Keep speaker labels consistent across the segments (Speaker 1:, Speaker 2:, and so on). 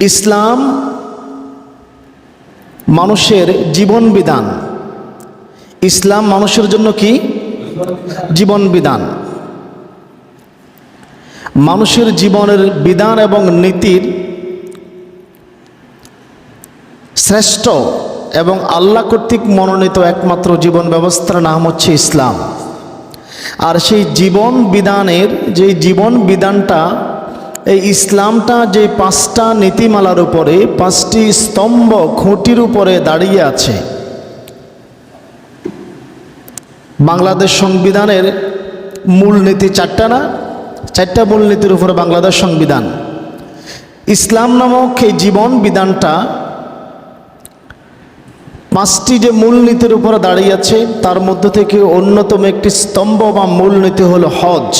Speaker 1: ইসলাম মানুষের জীবন বিধান। ইসলাম মানুষের জন্য কি? জীবন বিধান। মানুষের জীবনের বিধান এবং নীতির শ্রেষ্ঠ এবং আল্লাহ কর্তৃক মনোনীত একমাত্র জীবন ব্যবস্থার নাম হচ্ছে ইসলাম। আর সেই জীবন বিধানের যে জীবন বিধানটা এই ইসলামটা যে পাঁচটা নীতিমালার উপরে, পাঁচটি স্তম্ভ খুঁটির উপরে দাঁড়িয়ে আছে। বাংলাদেশ সংবিধানের মূলনীতি চারটা না? চারটা মূলনীতির উপরে বাংলাদেশ সংবিধান। ইসলাম নামক এই জীবন বিধানটা পাঁচটি যে মূলনীতির উপরে দাঁড়িয়ে আছে, তার মধ্য থেকে অন্যতম একটি স্তম্ভ বা মূলনীতি হলো হজ।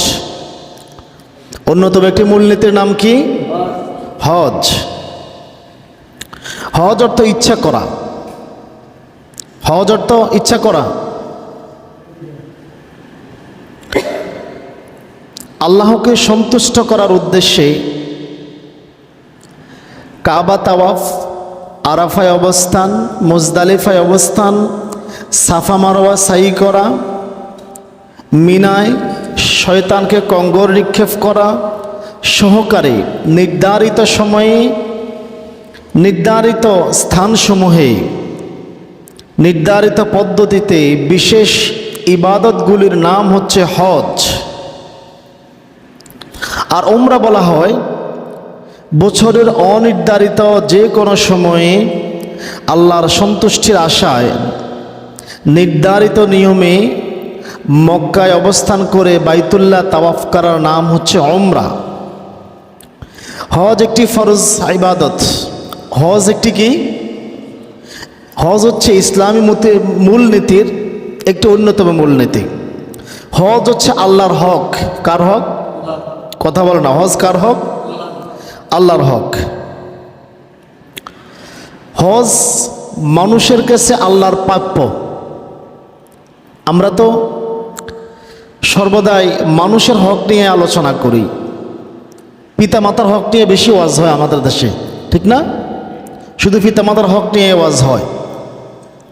Speaker 1: অন্যতম একটি মূলনীতির নাম কি? হজ। হজ অর্থ ইচ্ছা করা। হজ অর্থ ইচ্ছা করা। আল্লাহকে সন্তুষ্ট করার উদ্দেশ্যে কাবা তাওয়াফ, আরাফায় অবস্থান, মুজদালিফায় অবস্থান, সাফা মারোয়া সাই করা, মিনায় শয়তানকে কঙ্গর নিক্ষেপ করা, সহকারে নির্ধারিত সময়ে নির্ধারিত স্থানসমূহে নির্ধারিত পদ্ধতিতে বিশেষ ইবাদতগুলির নাম হচ্ছে হজ। আর ওমরা বলা হয়, বছরের অনির্ধারিত যে কোনো সময়ে আল্লাহর সন্তুষ্টির আশায় নির্ধারিত নিয়মে মক্কায় অবস্থান করে বাইতুল্লাহ তাওয়াফ করার নাম হচ্ছে ওমরা হজ একটি ফরজ ইবাদত। হজ একটি কি? হজ হচ্ছে ইসলামী মতে মূলনীতির একটি অন্যতম মূলনীতি। হজ হচ্ছে আল্লাহর হক। কার হক? কথা বলে না, হজ কার হক? আল্লাহর হক। হজ মানুষের কাছে আল্লাহর প্রাপ্য। আমরা তো সর্বদাই মানুষের হক নিয়ে আলোচনা করি। পিতামাতার হক নিয়ে বেশি ওয়াজ হয় আমাদের দেশে, ঠিক না? শুধু পিতামাতার হক নিয়ে ওয়াজ হয়।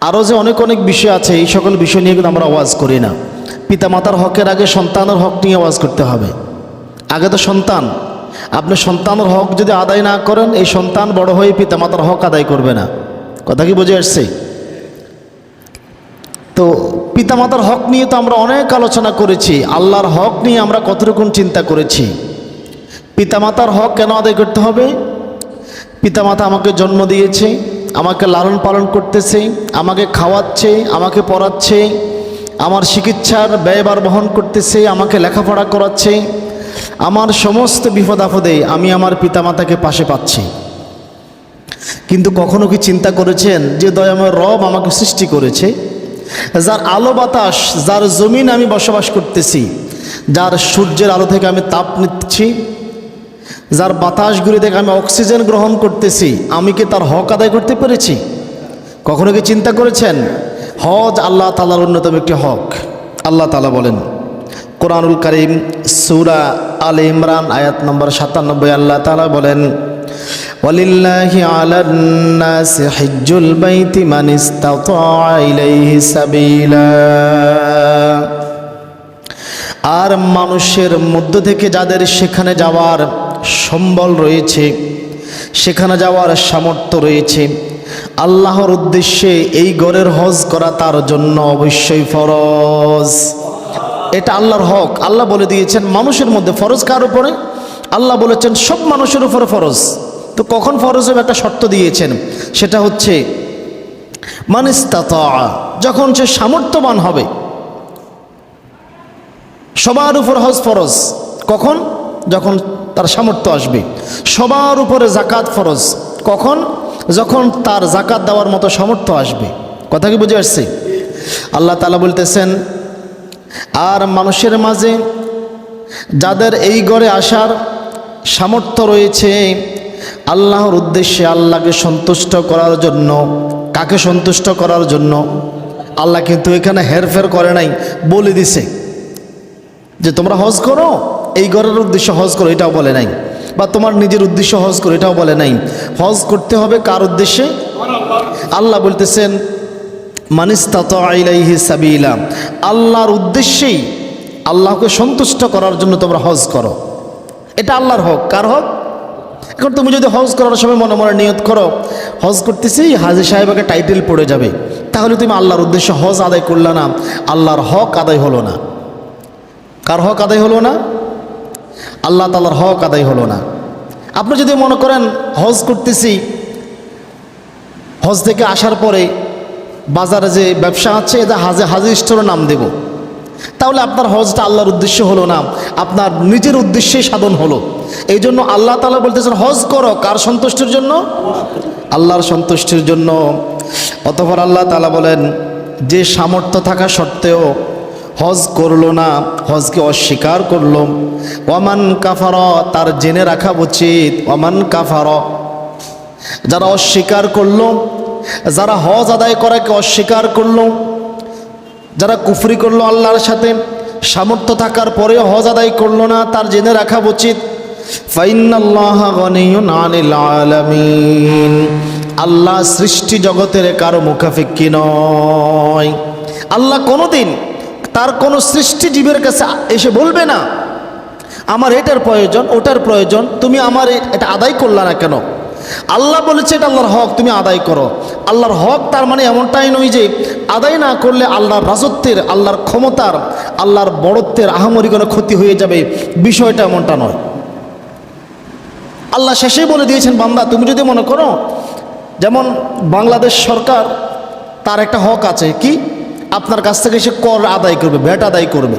Speaker 1: আরও যে অনেক অনেক বিষয় আছে, এই সকল বিষয় নিয়ে কিন্তু আমরা ওয়াজ করি না। পিতা মাতার হকের আগে সন্তানের হক নিয়ে ওয়াজ করতে হবে। আগে তো সন্তান। আপনি সন্তানের হক যদি আদায় না করেন, এই সন্তান বড় হয়ে পিতামাতার হক আদায় করবে না। কথা কি বুঝে আসছে? তো পিতামাতার হক নিয়ে তো আমরা অনেক আলোচনা করেছি। আল্লাহর হক নিয়ে আমরা কতটুকুন চিন্তা করেছি। পিতামাতার হক কেন আদায় করতে হবে? পিতামাতা আমাকে জন্ম দিয়েছে, আমাকে লালন পালন করতেছে, আমাকে খাওয়াচ্ছে, আমাকে পড়াচ্ছে, আমার চিকিৎসার ব্যয়বার বহন করতেছে, আমাকে লেখাপড়া করাচ্ছে, আমার সমস্ত বিপদ আপদে আমি আমার পিতামাতাকে পাশে পাচ্ছি। কিন্তু কখনো কি চিন্তা করেছেন যে দয়াময় রব আমাকে সৃষ্টি করেছে? যার আলো বাতাস, যার জমিন আমি বসবাস করতেছি, যার সূর্যের আলো থেকে আমি তাপ নিচ্ছি, যার বাতাসগুলি থেকে আমি অক্সিজেন গ্রহণ করতেছি, আমি কি তার হক আদায় করতে পেরেছি? কখনো কি চিন্তা করেছেন? হজ আল্লাহ তালার অন্যতম একটি হক। আল্লাহ তালা বলেন, কোরআনুল করিম সুরা আল ইমরান আয়াত নম্বর সাতানব্বই, আল্লাহ তালা বলেন ولله على الناس حج البيت من استطاع إليه سبيلا আর মানুষের মধ্য থেকে যাদের সেখানে যাওয়ার সম্বল রয়েছে, সেখানে যাওয়ার সামর্থ্য রয়েছে, আল্লাহর উদ্দেশ্যে এই গড়ের হজ করা তার জন্য অবশ্যই ফরজ। এটা আল্লাহর হক। আল্লাহ বলে দিয়েছেন, মানুষের মধ্যে ফরজ কার উপরে? আল্লাহ বলেছেন, সব মানুষের উপরে ফরজ। তো কখন ফরজ হবে একটা শর্ত দিয়েছেন? সেটা হচ্ছে মানিস্তাতা যখন সে সামর্থ্যবান হবে। সবার উপর হজ ফরজ। কখন? যখন তার সামর্থ্য আসবে। সবার উপরে জাকাত ফরজ। কখন? যখন তার জাকাত দেওয়ার মতো সামর্থ্য আসবে। কথা কি বুঝে আসছে? আল্লাহ তালা বলতেছেন, আর মানুষের মাঝে যাদের এই গড়ে আসার সামর্থ্য রয়েছে আল্লাহর উদ্দেশ্যে আল্লাহকে সন্তুষ্ট করার জন্য, কাকে সন্তুষ্ট করার জন্য? আল্লাহ কিন্তু এখানে হেরফের করে নাই, বলে দিছে যে তোমরা হজ করো, এই ঘরের উদ্দেশ্যে হজ করো, এটাও বলে নাই। বা তোমার নিজের উদ্দেশ্য হজ করো, এটাও বলে নাই। হজ করতে হবে কার উদ্দেশ্যে? আল্লাহ বলতেছেন মানিস্তাত আইলাইহি সাবিলা আল্লাহর উদ্দেশ্যেই আল্লাহকে সন্তুষ্ট করার জন্য তোমরা হজ করো। এটা আল্লাহর হক, কার হক? এখন তুমি যদি হজ করার সময় মনে মনে নিয়ত করো, হজ করতেছি, হাজি সাহেবকে টাইটেল পড়ে যাবে। তাহলে তুমি আল্লাহর উদ্দেশ্যে হজ আদায় করলে না, আল্লাহর হক আদায় হলো না। কার হক আদায় হলো না? আল্লাহ তালার হক আদায় হলো না। আপনি যদি মনে করেন হজ করতেছি, হজ থেকে আসার পরে বাজারে যে ব্যবসা আছে এটা হাজে, হাজি স্টোরের নাম দেব। তাহলে আপনার হজটা আল্লাহর উদ্দেশ্য হলো না। আপনার নিজের উদ্দেশ্যে সাধন হলো। এই জন্য আল্লাহ তালা বলতেছেন, হজ করো, কার সন্তুষ্টির জন্য? আল্লাহর সন্তুষ্টির জন্য। অতপর আল্লাহ তালা বলেন, যে সামর্থ্য থাকা সত্ত্বেও হজ করল না, হজকে অস্বীকার করল। ওয়ামান কাফার, তার জেনে রাখা উচিত। ওয়ামান কাফার, যারা অস্বীকার করল, যারা হজ আদায় করাকে অস্বীকার করল যারা কুফরি করল আল্লাহর সাথে, সামর্থ্য থাকার পরেও হজ আদায় করল না, তার জেনে রাখা উচিত আল্লাহ সৃষ্টি জগতের কারও মুখাফিক্কি নয়। আল্লাহ কোনোদিন তার কোনো সৃষ্টি জীবের কাছে এসে বলবে না, আমার এটার প্রয়োজন, ওটার প্রয়োজন, তুমি আমার এটা আদায় করলা না কেন? আল্লাহ বলেছে এটা আল্লাহর হক, তুমি আদায় করো। আল্লাহর হক তার মানে এমনটাই নয় যে আদায় না করলে আল্লাহর রাজত্বের, আল্লাহর ক্ষমতার, আল্লাহর বড়ত্বের আহামরি কোনো ক্ষতি হয়ে যাবে। বিষয়টা এমনটা নয়। আল্লাহ শেষেই বলে দিয়েছেন, বান্দা, তুমি যদি মনে করো, যেমন বাংলাদেশ সরকার তার একটা হক আছে, কি? আপনার কাছ থেকে সে কর আদায় করবে, ব্যাট আদায় করবে।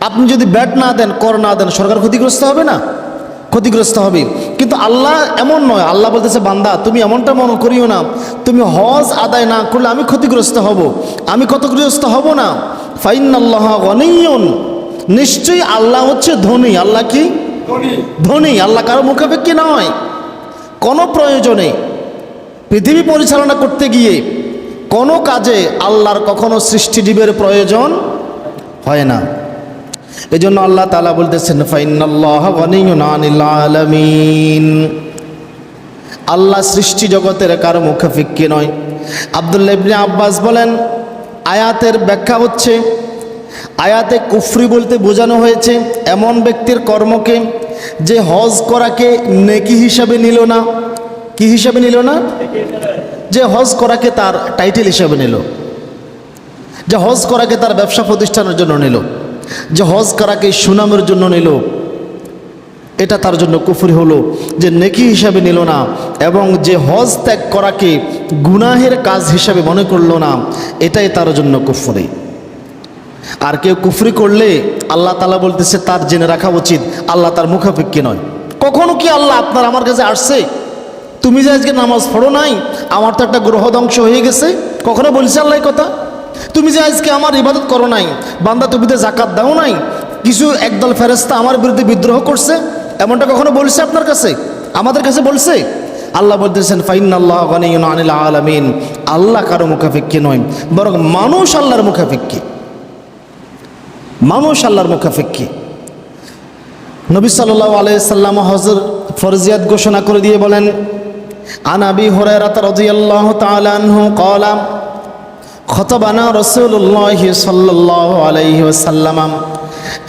Speaker 1: আপনি যদি ব্যাট না দেন, কর না দেন, সরকার ক্ষতিগ্রস্ত হবে না? ক্ষতিগ্রস্ত হবে। কিন্তু আল্লাহ এমন নয়। আল্লাহ বলতেছে বান্দা তুমি এমনটা মনে করিও না। তুমি হজ আদায় না করলে আমি ক্ষতিগ্রস্ত হব। আমি ক্ষতিগ্রস্ত হব না। ফাইন আল্লাহ অনিয়ন নিশ্চয়ই আল্লাহ হচ্ছে ধনী। আল্লাহ কি? ধনী। আল্লাহ কারও মুখাপেক্ষি নয়। কোনো প্রয়োজনে পৃথিবী পরিচালনা করতে গিয়ে কোনো কাজে আল্লাহর কখনো সৃষ্টিজীবের প্রয়োজন হয় না। এই জন্য আল্লাহ তালা বলতেছেন আলামিন। আল্লাহ সৃষ্টি জগতের কারও মুখাফিক্কি নয়। আবদুল্লাহ ইবনে আব্বাস বলেন, আয়াতের ব্যাখ্যা হচ্ছে, আয়াতে কুফরি বলতে বোঝানো হয়েছে এমন ব্যক্তির কর্মকে যে হজ করাকে নেকি হিসাবে নিল না। কি হিসাবে নিল না? যে হজ করাকে তার টাইটেল হিসাবে নিল। যে হজ করাকে তার ব্যবসা প্রতিষ্ঠানের জন্য নিল। যে হজ করাকে সুনামের জন্য নিল, এটা তার জন্য কুফরি হলো, যে নেকি হিসাবে নিল না, এবং যে হজ ত্যাগ করাকে গুনাহের কাজ হিসাবে মনে করল না, এটাই তার জন্য কুফরি। আর কেউ কুফরি করলে আল্লাহ তালা বলতেছে, তার জেনে রাখা উচিত, আল্লাহ তার মুখাপেক্ষি নয়। কখনো কি আল্লাহ আপনার আমার কাছে আসছে? তুমি যে আজকে নামাজ পড়ো নাই, আমার তো একটা গ্রহ ধ্বংস হয়ে গেছে, কখনো বলছে আল্লাহ কথা? তুমি যে আজকে আমার ইবাদত করো নাই, বান্দা তুমি তো জাকাত দাও নাই, কিছু একদল ফেরেস্তা আমার বিরুদ্ধে বিদ্রোহ করছে? এমনটা কখনো বলছে আপনার কাছে? আমাদের কাছে বলছে? আল্লাহ বলতেছেন ফাইন আল্লাহ গনিয়ুন আনিল আলামিন। আল্লাহ কারও মুখাপেক্ষি নয়, বরং মানুষ আল্লাহর মুখাপেক্ষি। মানুষ আল্লাহর মুখাপেক্ষি। নবী সাল্লাহ আলাইসাল্লাম হজর ফরজিয়াত ঘোষণা করে দিয়ে বলেন আনাবি হরাইরাত রাদিয়াল্লাহু তাআলা আনহু, ক্বালা খতবানা রাসূলুল্লাহ সাল্লাল্লাহু আলাইহি ওয়াসাল্লাম।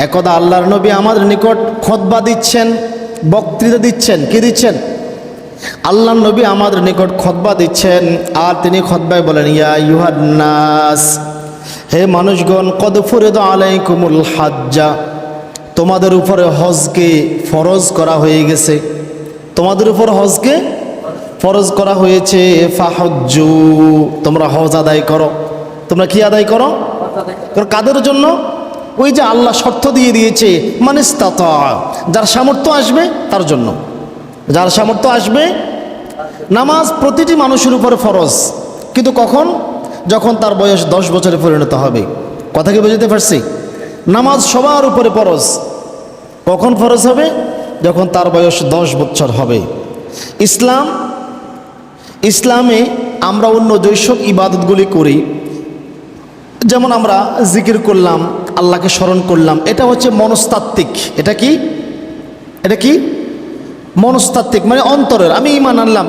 Speaker 1: একদা আল্লাহর নবী আমাদের নিকট খতবা দিচ্ছেন, বক্তৃতা দিচ্ছেন, কি দিচ্ছেন? আল্লাহর নবী আমাদের নিকট খতবা দিচ্ছেন, আর তিনি খতবায় বলেন, ইয়া ইউহান্নাস হে মানুষগণ, কদ ফরিদ আলাইকুমুল হাজ্জা, তোমাদের উপরে হজকে ফরজ করা হয়ে গেছে। তোমাদের উপর হজকে ফরজ করা হয়েছে, ফাহজ্জু, তোমরা হজ আদায় করো। তোমরা কি আদায় করো? কাদের জন্য? ওই যে আল্লাহ শর্ত দিয়ে দিয়েছে মানে যার সামর্থ্য আসবে, তার জন্য। যার সামর্থ্য আসবে, নামাজ প্রতিটি মানুষের উপরে ফরজ। কিন্তু কখন? যখন তার বয়স দশ বছরে পরিণত হবে। কথা কি বুঝতে পারছি? নামাজ সবার উপরে ফরজ। কখন ফরজ হবে? যখন তার বয়স দশ বছর হবে। ইসলাম, ইসলামে আমরা অন্য জৈসব ইবাদতগুলি করি। যেমন আমরা জিকির করলাম, আল্লাহকে স্মরণ করলাম, এটা হচ্ছে মনস্তাত্ত্বিক। এটা কি? এটা কি? মনস্তাত্ত্বিক মানে অন্তরের। আমি ইমান আনলাম।